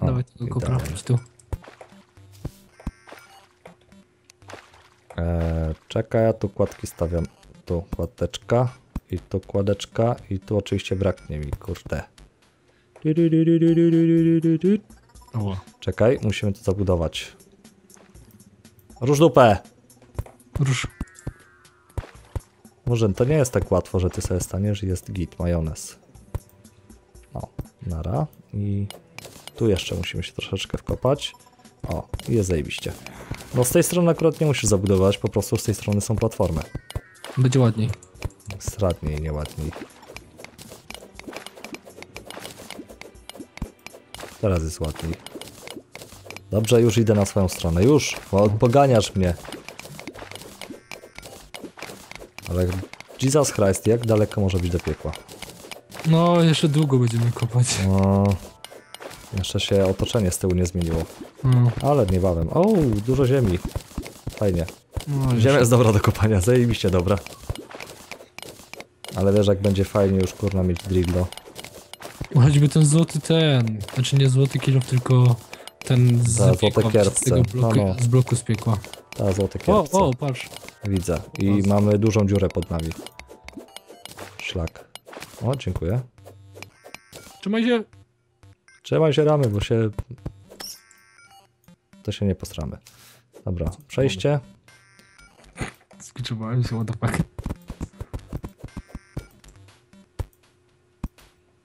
O, Dawaj tego kopra, chodź tu. Eee, czekaj, ja tu kładki stawiam. Tu kładeczka i tu kładeczka i tu oczywiście braknie mi, kurde. Du, du, du, du, du, du, du, du, du, du. O, Czekaj, musimy to zabudować. Róż dupę! rusz. Może to nie jest tak łatwo, że ty sobie staniesz i jest git, majonez. O, nara. I tu jeszcze musimy się troszeczkę wkopać. O, jest zajebiście. No z tej strony akurat nie musisz zabudować, po prostu z tej strony są platformy. Będzie ładniej. Stratniej, nieładniej. Teraz jest ładniej. Dobrze, już idę na swoją stronę. Już, bo poganiasz mnie. Ale Jesus Christ, jak daleko może być do piekła? No, jeszcze długo będziemy kopać. No, jeszcze się otoczenie z tyłu nie zmieniło. No, Ale niebawem. O, dużo ziemi. Fajnie. no Ziemia jest dobra do kopania, zajebiście dobra. Ale wiesz, jak będzie fajnie już kurna mieć drillo. Choćby ten złoty ten. Znaczy nie złoty kilof, tylko ten z, Ta, złote piekła, kierpce. z tego bloku, No, no. z bloku z piekła. Ta złote O, kierpce. o, patrz. Widzę. I O. mamy dużą dziurę pod nami. Szlak. O, dziękuję. Trzymaj się. Trzymaj się ramy, bo się... To się nie postramy. Dobra, przejście. Skończyłem się, what the fuck.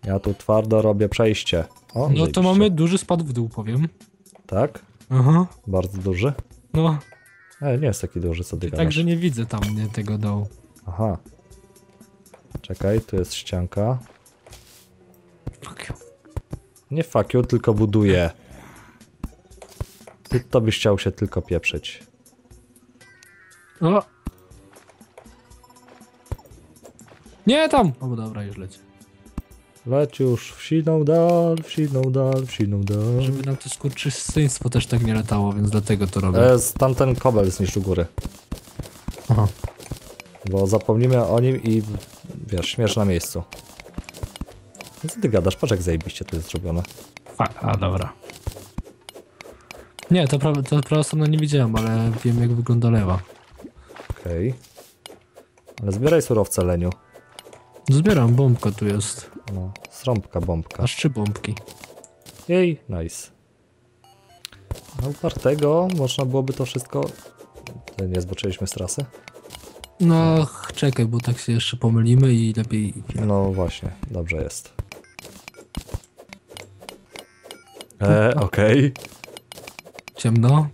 Ja tu twardo robię przejście. O, No zajebiście. to mamy duży spad w dół, powiem. Tak? Aha. Bardzo duży? No, E, nie jest taki duży, co ty gadasz. także nie widzę tam nie, tego dołu. Aha. Czekaj, tu jest ścianka. Nie fuck you, tylko buduję. Ty to byś chciał się tylko pieprzyć. O! Nie tam! O, dobra, już leci. Leć już w siną dal, w siną dal, w siną dal. Żeby nam to skurczystyństwo też tak nie latało, więc dlatego to robię. E, tamten kobel zniszcz u góry. Aha. Bo zapomnimy o nim i wiesz, śmierz na miejscu. No Co ty gadasz? Patrz jak zajebiście to jest zrobione. Fuck, a dobra. Nie, to prawa, to prawa strona nie widziałem, ale wiem jak wygląda lewa. Okej. Ale zbieraj surowce, Leniu. Zbieram, bombka tu jest. No, srąbka, bombka. Aż trzy bombki. Jej, nice. Na upartego można byłoby to wszystko... Ty, Nie zboczyliśmy z trasy? No, czekaj, bo tak się jeszcze pomylimy i lepiej... No właśnie, dobrze jest. E, okej. Ciemno?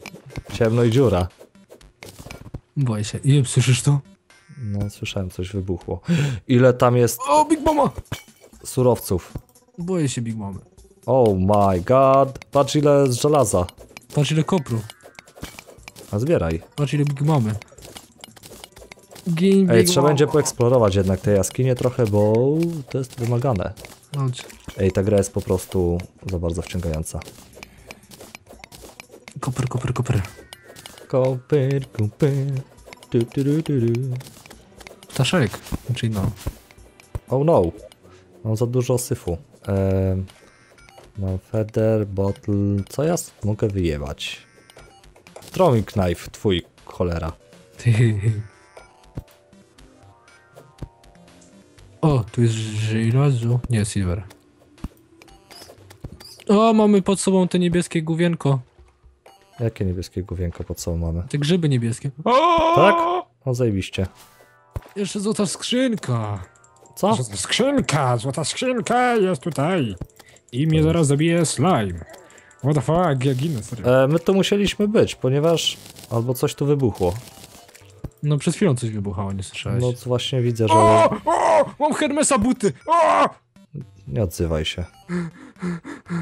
Ciemno i dziura. Boję się. I słyszysz to? No, słyszałem, coś wybuchło. Ile tam jest O, Big Mama! surowców? Boję się Big Mamy. Oh my god. Patrz ile z żelaza. Patrz ile kopru. A zbieraj. Patrz ile Big Mamy. Gin Ej, Big trzeba Mama. będzie poeksplorować jednak te jaskinie trochę, bo to jest wymagane. Chodź. Ej, ta gra jest po prostu za bardzo wciągająca. Koper, koper, koper. Kopyr, kopyr. Du, du, du, du, du. Ptaszek. Czyli no. Oh no. Mam za dużo syfu. Ehm, mam feather, bottle. Co ja mogę wyjebać? Throwing knife, twój cholera. O, tu jest żelazo. Nie, silver. O, mamy pod sobą te niebieskie główienko. Jakie niebieskie główienko pod sobą mamy? Te grzyby niebieskie. O! Tak? O, zajebiście. Jeszcze złota skrzynka. Co? Złota skrzynka, złota skrzynka jest tutaj. I mnie zaraz zabije slime. What the fuck, ja ginę, serio. E, my tu musieliśmy być, ponieważ albo coś tu wybuchło. No przed chwilą coś wybuchało, nie słyszałeś. No to właśnie widzę, że... O, o, mam Hermesa buty. O! Nie odzywaj się.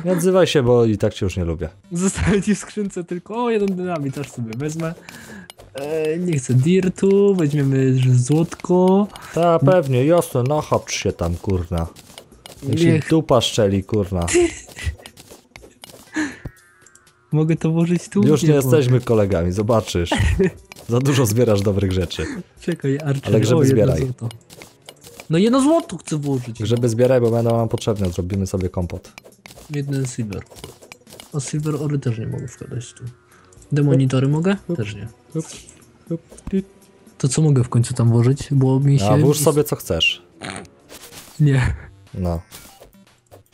Nie odzywaj się, bo i tak cię już nie lubię. Zostaje ci w skrzynce tylko o, jeden dynamit, aż sobie wezmę. E, nie chcę dirtu, weźmiemy złotko. Ta, pewnie, jasne, nachapcz się tam, kurna. Się Niech, dupa szczeli, kurna. mogę to włożyć tu? Już nie mogę. jesteśmy kolegami, zobaczysz. Za dużo zbierasz dobrych rzeczy. Czekaj, Archer. Ale jedno zbieraj. Złoto. No jedno złoto chcę włożyć. Żeby zbieraj, bo będą nam potrzebne, zrobimy sobie kompot. Jeden silver. A Silver Ory też nie mogę wkładać tu. Demonitory mogę? Też nie. To co mogę w końcu tam włożyć? Bo mi się... A włóż sobie co chcesz. Nie. No.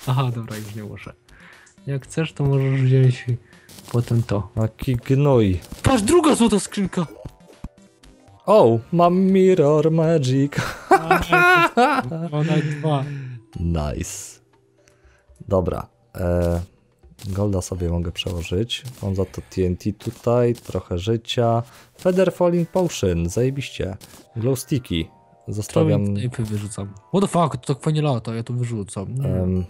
Aha, dobra, już nie muszę. Jak chcesz, to możesz wziąć potem to. Taki gnój. Patrz, druga złota skrzynka! O, mam mirror magic. Dwa. Nice. Dobra. E, Golda sobie mogę przełożyć. Mam za to TNT tutaj, trochę życia. Feather Falling Potion, zajebiście. Glow Sticky. Zostawiam. Tape wyrzucam. What the fuck, to tak fajnie lata, ja to wyrzucam. Um,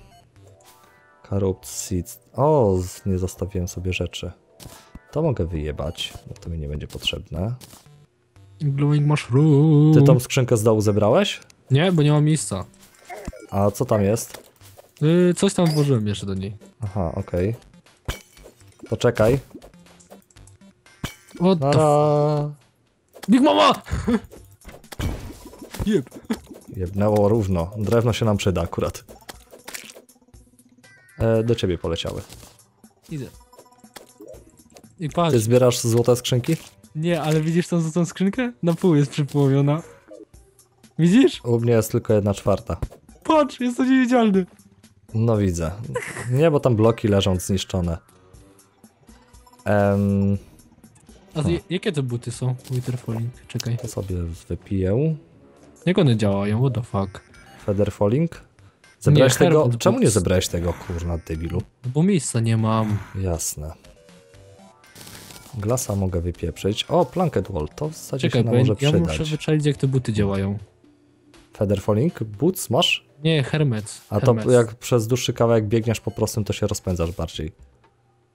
Seeds. O, nie zostawiłem sobie rzeczy. To mogę wyjebać, bo to mi nie będzie potrzebne. Glowing mushroom. Ty tą skrzynkę z dołu zebrałeś? Nie, bo nie ma miejsca. A co tam jest? Yy, coś tam włożyłem jeszcze do niej. Aha, okej. Poczekaj. What the f... Big Mama! Jeb. Jebnęło równo. Drewno się nam przyda akurat. E, do ciebie poleciały. Idę. I patrz, Ty zbierasz złote skrzynki? Nie, ale widzisz tą złotą skrzynkę? Na pół jest przypołowiona. Widzisz? U mnie jest tylko jedna czwarta. Patrz, jest to niewidzialny. No widzę. Nie, bo tam bloki leżą zniszczone. Em, A to, jakie te buty są? Witherfalling, czekaj. to sobie wypiję. Jak one działają? What the fuck? Feather Falling. Zebrałeś Nie, tego? Czemu nie zebrałeś tego, kurna debilu? No bo miejsca nie mam. Jasne. Glasa mogę wypieprzyć. O, Planket Wall, to w zasadzie Czekaj, się nam może ja przydać. muszę wyczaić jak te buty działają. Feather Falling, boots masz? Nie, Hermets. A to jak przez dłuższy kawałek biegniesz po prostym, to się rozpędzasz bardziej.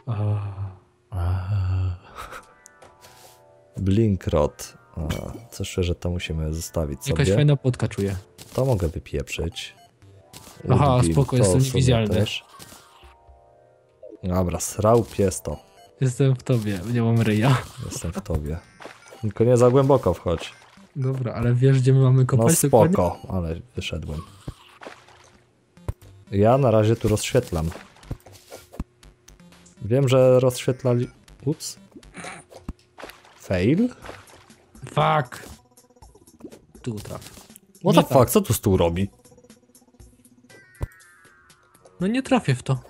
A, Blinkrod. A, Coś czuję, że to musimy zostawić Jakaś sobie. fajna podka czuję. To mogę wypieprzyć. Aha, Woodbill, spoko, to jestem sobie niewidzialny. też. Dobra, srał pies to. Jestem w tobie, nie mam ryja. Jestem w tobie. Tylko nie za głęboko wchodź. Dobra, ale wiesz gdzie my mamy No kopać dokładnie? spoko, ale wyszedłem. Ja na razie tu rozświetlam. Wiem, że rozświetlali... Ups. Fail? Fuck! Tu traf. What Nie the fuck, co tu stół robi? No nie trafię w to.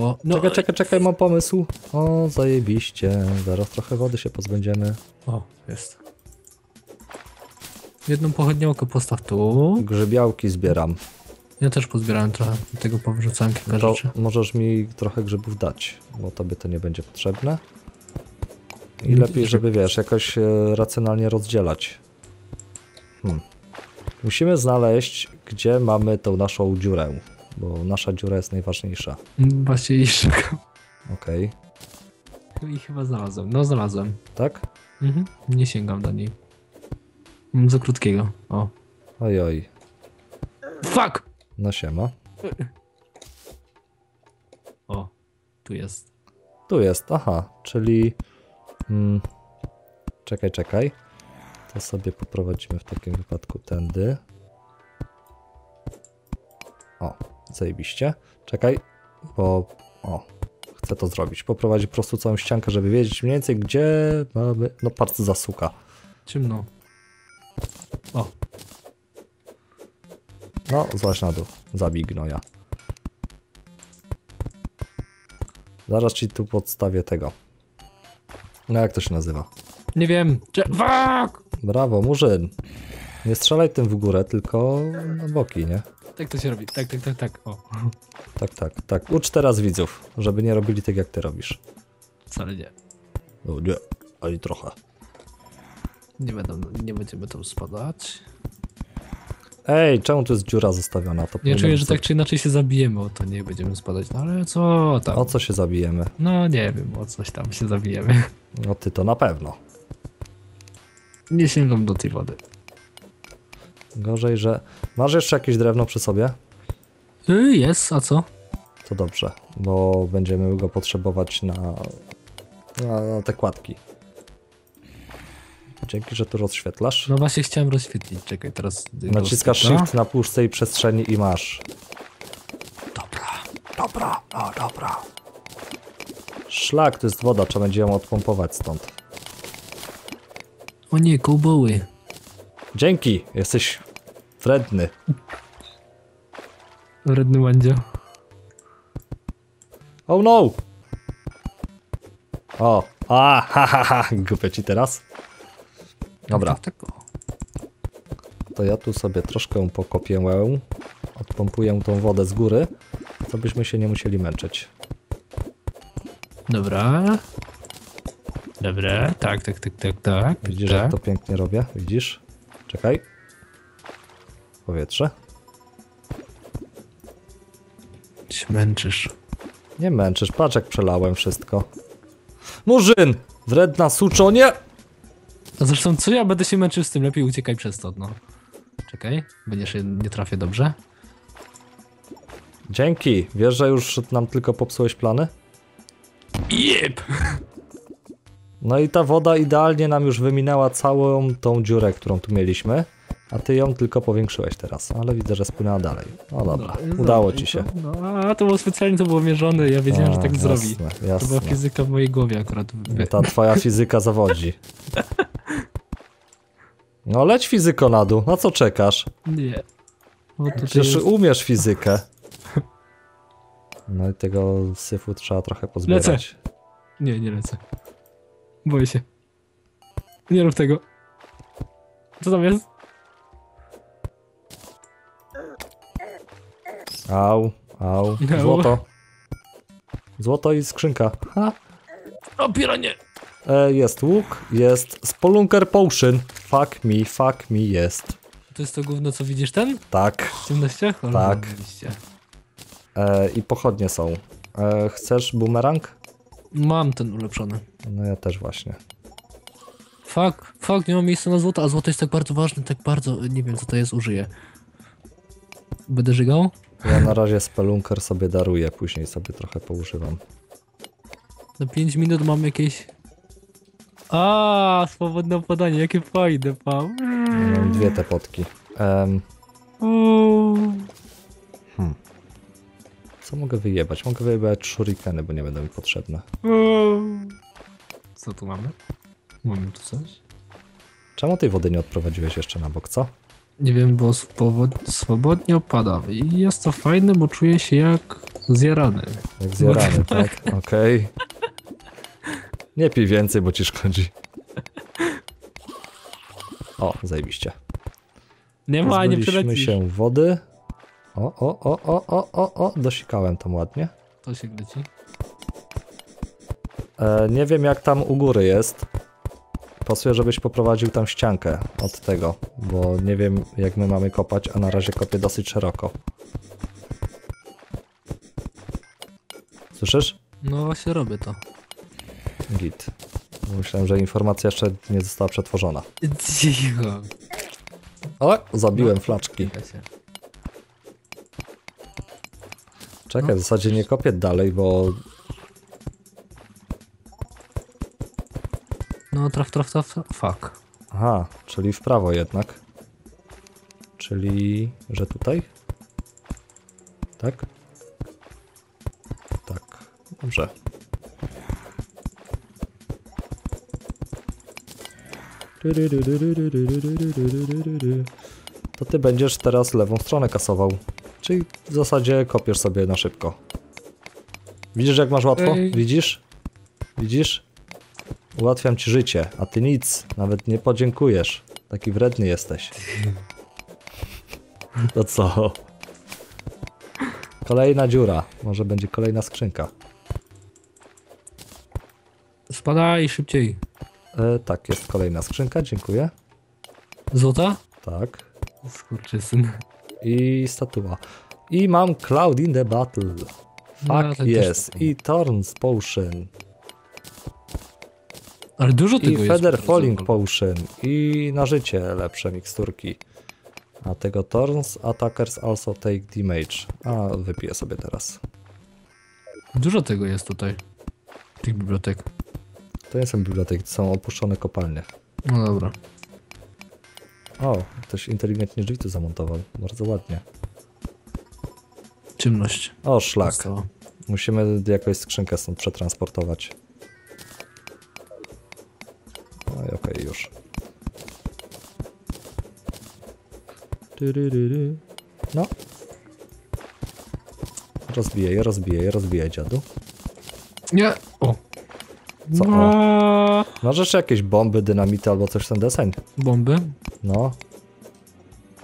O, no. Czekaj, czekaj, czekaj, mam pomysł. O, zajebiście. Zaraz trochę wody się pozbędziemy. O, jest. Jedną pochodniałkę postaw tu. Grzybiałki zbieram. Ja też pozbierałem trochę, tego powyrzucałem kilka To rzeczy. możesz mi trochę grzybów dać, bo tobie to nie będzie potrzebne. I lepiej, żeby wiesz, jakoś e, racjonalnie rozdzielać. Hmm. Musimy znaleźć, gdzie mamy tą naszą dziurę, bo nasza dziura jest najważniejsza. Właśnie i szukam. Okej, I chyba znalazłem. No znalazłem. tak? Mhm. Nie sięgam do niej. Mam za krótkiego. O. Oj, oj. Fuck! No siema. O. Tu jest. Tu jest, aha, czyli... Mm, czekaj, czekaj. To sobie poprowadzimy w takim wypadku tędy. O, zajebiście. Czekaj, bo... O, chcę to zrobić. Poprowadzić po prostu całą ściankę, żeby wiedzieć mniej więcej, gdzie mamy... No, patrz, zasuka. Ciemno. O. No, złaź na dół. Zabij gnoja. Zaraz ci tu podstawię tego. No, jak to się nazywa? Nie wiem. Cze! Brawo, Murzyn. Nie strzelaj tym w górę, tylko na boki, nie? Tak to się robi. Tak, tak, tak, tak. O. Tak, tak, tak. Ucz teraz widzów, żeby nie robili tak, jak ty robisz. Wcale nie. No nie, ani trochę. Nie będą, nie będziemy tam spadać. Ej, czemu tu jest dziura zostawiona? To powinno czuję, że tak czy inaczej się zabijemy, o to nie będziemy spadać. No ale co tam? O co się zabijemy? No nie wiem, o coś tam się zabijemy. No ty to na pewno. Nie sięgam do tej wody. Gorzej, że... Masz jeszcze jakieś drewno przy sobie? Y, Jest, a co? To dobrze, bo będziemy go potrzebować na, na, na te kładki. Dzięki, że tu rozświetlasz. No właśnie chciałem rozświetlić. Czekaj, teraz... Naciskasz shift na pustej przestrzeni i masz. Dobra. Dobra, no dobra. Szlak, to jest woda, trzeba będzie ją odpompować stąd. O nie, kołboły. Dzięki, jesteś wredny. Wredny łandzio. Oh no! O, a, ha, ha, ha, głupio ci teraz. Dobra, to ja tu sobie troszkę pokopię, odpompuję tą wodę z góry, to byśmy się nie musieli męczyć. Dobra. Dobra, tak, tak, tak, tak, tak. Widzisz, tak. jak to pięknie robię? Widzisz? Czekaj. Powietrze. Się męczysz. Nie męczysz, patrz jak przelałem wszystko. Murzyn! Wredna suczo, nie! A zresztą co ja będę się męczył z tym, lepiej uciekaj przez to, no. Czekaj, będziesz się nie trafię dobrze. Dzięki. Wiesz, że już nam tylko popsułeś plany? Jep! No i ta woda idealnie nam już wyminęła całą tą dziurę, którą tu mieliśmy. A ty ją tylko powiększyłeś teraz, ale widzę, że spłynęła dalej. No dobra, udało ci się. No, a to było specjalnie, to było mierzone, ja wiedziałem, A, że tak zrobi. jasne, To była Jasne. fizyka w mojej głowie akurat. Ta twoja fizyka zawodzi. No leć fizyko na dół, na co czekasz? Nie. To Przecież jest... umiesz fizykę. No i tego syfu trzeba trochę pozbierać. Lecę. Nie, nie lecę. Boję się. Nie rób tego. Co tam jest? Au, au, No. złoto. Złoto i skrzynka. Ha. O, piranie! E, jest łuk, jest spelunker potion. Fuck me, fuck me, jest. To jest to gówno, co widzisz ten? Tak. W ciemnościach? O, Tak. E, I pochodnie są. E, chcesz bumerang? Mam ten ulepszony. No ja też właśnie. Fuck, fuck, nie mam miejsca na złoto, a złoto jest tak bardzo ważne, tak bardzo, nie wiem co to jest, użyję. Będę żygał? Ja na razie spelunker sobie daruję, później sobie trochę poużywam. Na 5 minut mam jakieś... A, swobodne podanie, jakie fajne, pan. Mam dwie te potki. Em, co mogę wyjebać? Mogę wyjebać shurikeny, bo nie będą mi potrzebne. Co tu mamy? Mamy tu coś? Czemu tej wody nie odprowadziłeś jeszcze na bok, co? Nie wiem, bo swobod- swobodnie opada. I jest to fajne, bo czuję się jak zjarany. Jak zjarany, tak? Okej. Nie pij więcej, bo ci szkodzi. O, zajebiście. Nie ma, nie przelecisz. się wody. O, o, o, o, o, o, o, dosikałem tam ładnie. To się leci. E, nie wiem jak tam u góry jest. Pasuje, żebyś poprowadził tam ściankę od tego, bo nie wiem jak my mamy kopać, a na razie kopię dosyć szeroko. Słyszysz? No właśnie robię to. Git. Myślałem, że informacja jeszcze nie została przetworzona. Cicho. O, zabiłem flaczki. Czekaj, w zasadzie nie kopię dalej, bo No traf, traf, traf, traf. Fuck. Aha, czyli w prawo jednak. Czyli, że tutaj? Tak? Tak. Dobrze. To ty będziesz teraz lewą stronę kasował. Czyli w zasadzie kopiesz sobie na szybko. Widzisz jak masz łatwo? Ej. Widzisz? Widzisz? Ułatwiam ci życie, a ty nic, nawet nie podziękujesz. Taki wredny jesteś. To co? Kolejna dziura. Może będzie kolejna skrzynka. Spadaj szybciej. E, tak, jest kolejna skrzynka, dziękuję. Złota? Tak. Skurczysyn. I statua. I mam Cloud in the Battle. No, Fuck ten yes. I Thorns Potion. Ale dużo I tego jest. Feather. Falling Potion. I na życie lepsze miksturki. A tego Thorns Attackers also take damage. A wypiję sobie teraz. Dużo tego jest tutaj. Tych bibliotek. To nie są biblioteki, to są opuszczone kopalnie. No dobra. O, ktoś inteligentnie drzwi tu zamontował. Bardzo ładnie. Ciemność. O, szlak. Została. Musimy jakąś skrzynkę stąd przetransportować. No i okej, już. Tyryryry. No. Rozbijaj, rozbijaj, rozbijaj, dziadu. Nie! Co? O. No. Masz jeszcze jakieś bomby, dynamity albo coś w ten deseń? Bomby. No,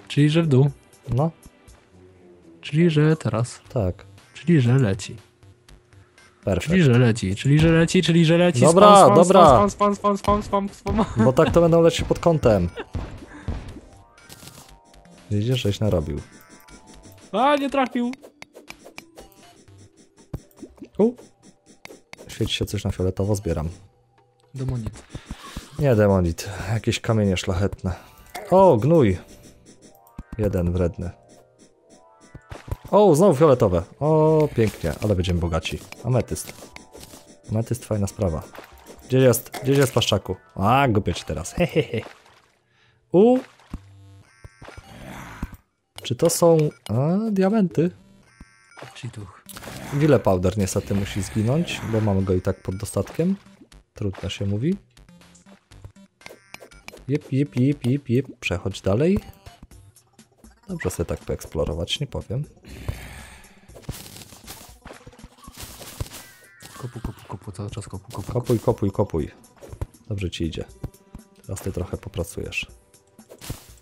Czyli, że w dół. no, Czyli, że teraz. tak. Czyli, że leci. Perfekt. Czyli, że leci. Czyli, że leci. Czyli, że leci. Dobra, spam, spam, dobra. Spam, spam, spam, spam, spam, spam. Bo tak to będą lecieć pod kątem. Widzisz, żeś narobił. A, nie trafił. U. Świeci się coś na fioletowo, zbieram. Demonit. Nie demonit, jakieś kamienie szlachetne. O, gnój. Jeden wredny. O, znowu fioletowe. O, pięknie, ale będziemy bogaci. Ametyst. Ametyst, fajna sprawa. Gdzie jest? Gdzie jest paszczaku? A, gubię ci teraz. Hehehe. U. Czy to są a, diamenty? Cheatuch. Wile Powder niestety musi zginąć, bo mamy go i tak pod dostatkiem. Trudno się mówi. Jep, jep, jep, jep, jep. Przechodź dalej. Dobrze sobie tak poeksplorować, nie powiem. Kopu, kopu, kopu, cały czas kopu, kopu. kopu. Kopuj, kopuj, kopuj. Dobrze ci idzie. Teraz ty trochę popracujesz.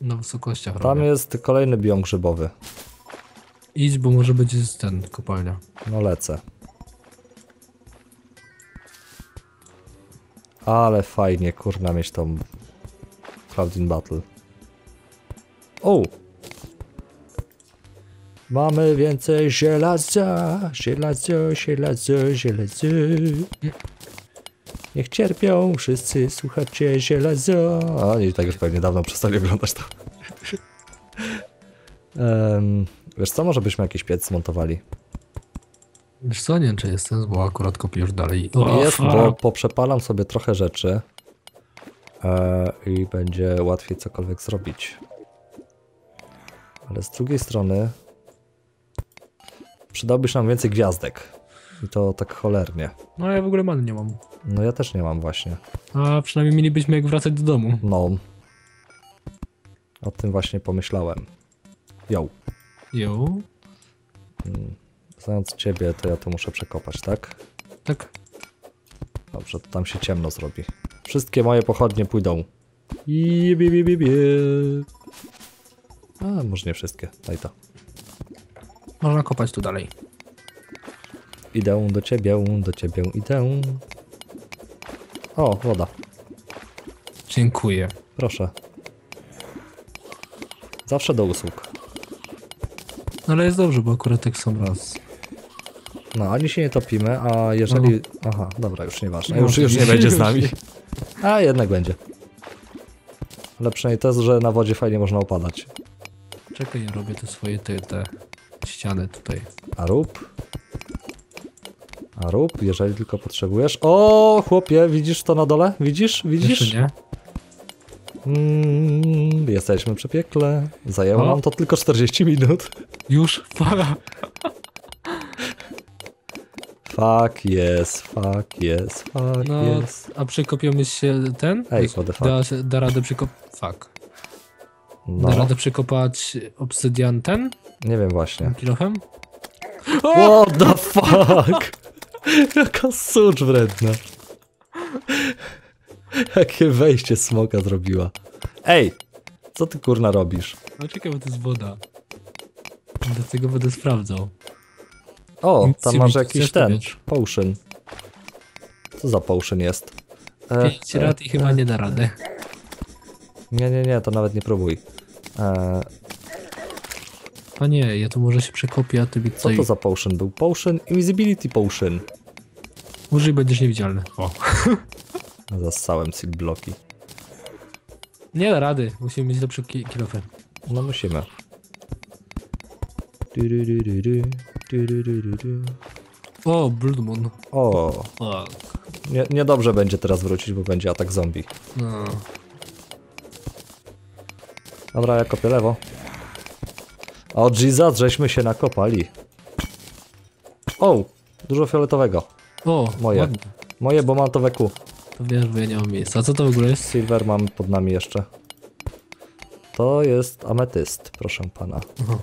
Na wysokościach Tam robię. jest kolejny biom grzybowy. Idź, bo może będzie z ten, kopalnia. No lecę. Ale fajnie, kurna, mieć tą Cloudin Battle. O! Mamy więcej żelaza, żelazo, żelazo, żelazo. Niech cierpią wszyscy, słuchacie żelazo. A nie, tak już pewnie dawno przestali oglądać to. Em, wiesz co, może byśmy jakiś piec zmontowali. Wiesz co, nie wiem czy jestem, bo akurat kopię już dalej. Jest, bo poprzepalam sobie trochę rzeczy e, i będzie łatwiej cokolwiek zrobić. Ale z drugiej strony przydałby się nam więcej gwiazdek. I to tak cholernie. No ja w ogóle many nie mam. No ja też nie mam właśnie. A przynajmniej mielibyśmy jak wracać do domu. No. O tym właśnie pomyślałem. Yo. Jo. Znając ciebie, to ja to muszę przekopać, tak? Tak. Dobrze, to tam się ciemno zrobi. Wszystkie moje pochodnie pójdą. Jeb, jeb, jeb, jeb. A, może nie wszystkie. Daj to. Można kopać tu dalej. Idę do ciebie, do ciebie idę. O, woda. Dziękuję. Proszę. Zawsze do usług. No ale jest dobrze, bo akurat tak są raz. No, ani się nie topimy, a jeżeli... Aha, dobra, już nieważne. No, Już, już nie będzie z nami. A, jednak będzie. Ale przynajmniej to jest, że na wodzie fajnie można opadać. Czekaj, ja robię te swoje te, te ściany tutaj. A rób. A rób, jeżeli tylko potrzebujesz. O, chłopie, widzisz to na dole? Widzisz? Widzisz? Jeszcze nie? Mm, jesteśmy przy piekle. Zajęło nam to tylko 40 minut. Już? Fuck yes, fuck yes, fuck No, yes. a przekopiemy się ten? Ej, what the fuck. Da, da radę przekop... Fuck. Da No, radę przekopać obsydian ten? nie wiem właśnie. Kilochem? What the fuck? Jaka sucz wredna. Jakie wejście smoka zrobiła. Ej, co ty kurna robisz? No czekaj, bo to jest woda. Dlatego będę sprawdzał. O, Nic tam masz jakiś ten, potion. Co za potion jest? E, Pięć rad i chyba nie da rady. Nie, nie, nie, to nawet nie próbuj. E, A nie, ja tu może się przekopię, a ty mi co tutaj... to za potion był? Potion, invisibility potion. Użyj, będziesz niewidzialny. O. Zassałem seal bloki. Nie da rady, musimy mieć lepszy ki kilofem. No musimy. Du-du-du-du-du, du-du-du-du-du. O, Blood Moon. O, O, nie, niedobrze będzie teraz wrócić, bo będzie atak zombie. no. Dobra, ja kopię lewo. O Jesus, żeśmy się nakopali. O, Dużo fioletowego. O, Moje. ładnie. Moje, bo mam to we kół. To wiesz, bo ja nie mam miejsca. A co to w ogóle jest? Silver mamy pod nami jeszcze. To jest ametyst, proszę pana. Aha.